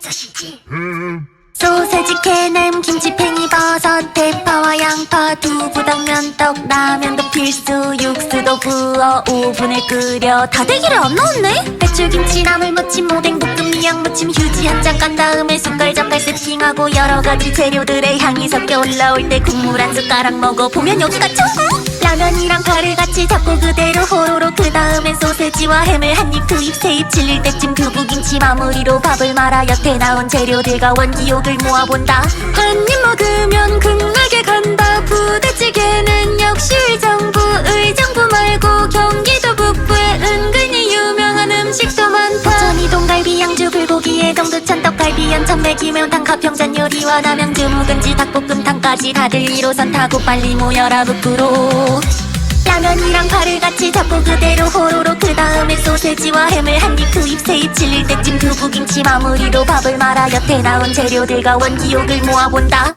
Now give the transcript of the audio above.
소시지. 소세지 캐냄 김치팽이 버섯 대파와 양파. 두부 당면 떡 라면도 필수 육수도 부어 오븐에 끓여. 다대기를 안 넣었네? 배추김치 나물 무침 오뎅 볶음 미양 무침 휴지 한 장 깐 다음에 숟갈 젓갈 세팅하고 여러 가지 재료들의 향이 섞여 올라올 때 국물 한 숟가락 먹어보면 여기가 천국? 라면이랑 파를 같이 잡고 그대로 호로 소세지와 햄을 한입 두입 세입 질릴 때쯤 두부김치 마무리로 밥을 말아 여태 나온 재료들과 원기욕을 모아본다. 한입 먹으면 극락에 간다. 부대찌개는 역시 의정부 의정부 말고 경기도 북부에 은근히 유명한 음식도 많다. 부천이 동갈비 양주 불고기에 동두천 떡갈비 연천 매기 매운탕 가평전 요리와 남양주 묵은지 닭볶음탕까지 다들 1호선 타고 빨리 모여라 북부로 라면이랑 파를 같이 잡고 그대로 호로로 그 다음에 소세지와 햄을 한 입 두 입 세입 질릴 때쯤 두부김치 마무리로 밥을 말아 여태 나온 재료들과 원기욕을 모아본다